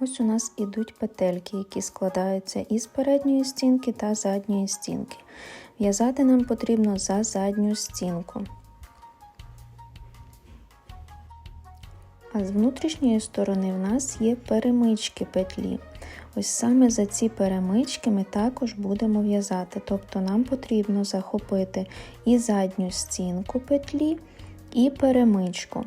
Ось у нас ідуть петельки, які складаються із передньої стінки та задньої стінки. В'язати нам потрібно за задню стінку. А з внутрішньої сторони в нас є перемички петлі. Ось саме за ці перемички ми також будемо в'язати, тобто нам потрібно захопити і задню стінку петлі, і перемичку.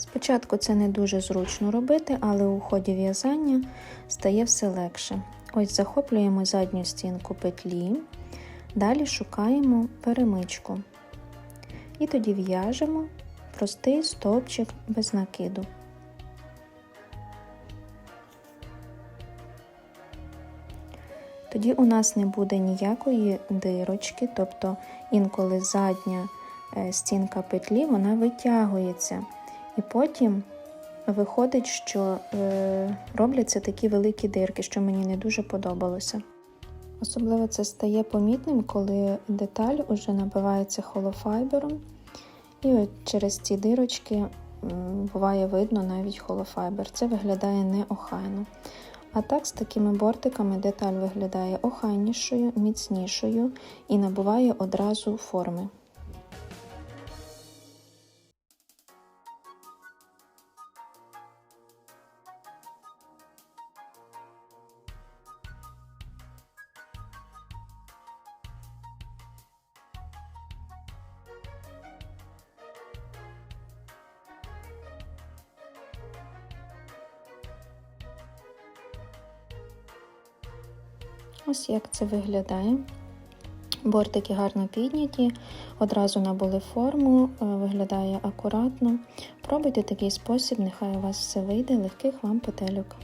Спочатку це не дуже зручно робити, але у ході в'язання стає все легше. Ось захоплюємо задню стінку петлі, далі шукаємо перемичку. І тоді в'яжемо простий стовпчик без накиду. Тоді у нас не буде ніякої дирочки, тобто інколи задня е, стінка петлі вона витягується. І потім виходить, що е, робляться такі великі дирки, що мені не дуже подобалося. Особливо це стає помітним, коли деталь уже набивається холофайбером, і от через ці дирочки буває видно навіть холофайбер. Це виглядає неохайно. А так, з такими бортиками деталь виглядає охайнішою, міцнішою і набуває одразу форми. Ось як це виглядає. Бортики гарно підняті, одразу набули форму, е, виглядає акуратно. Пробуйте такий спосіб, нехай у вас все вийде, легких вам петельок.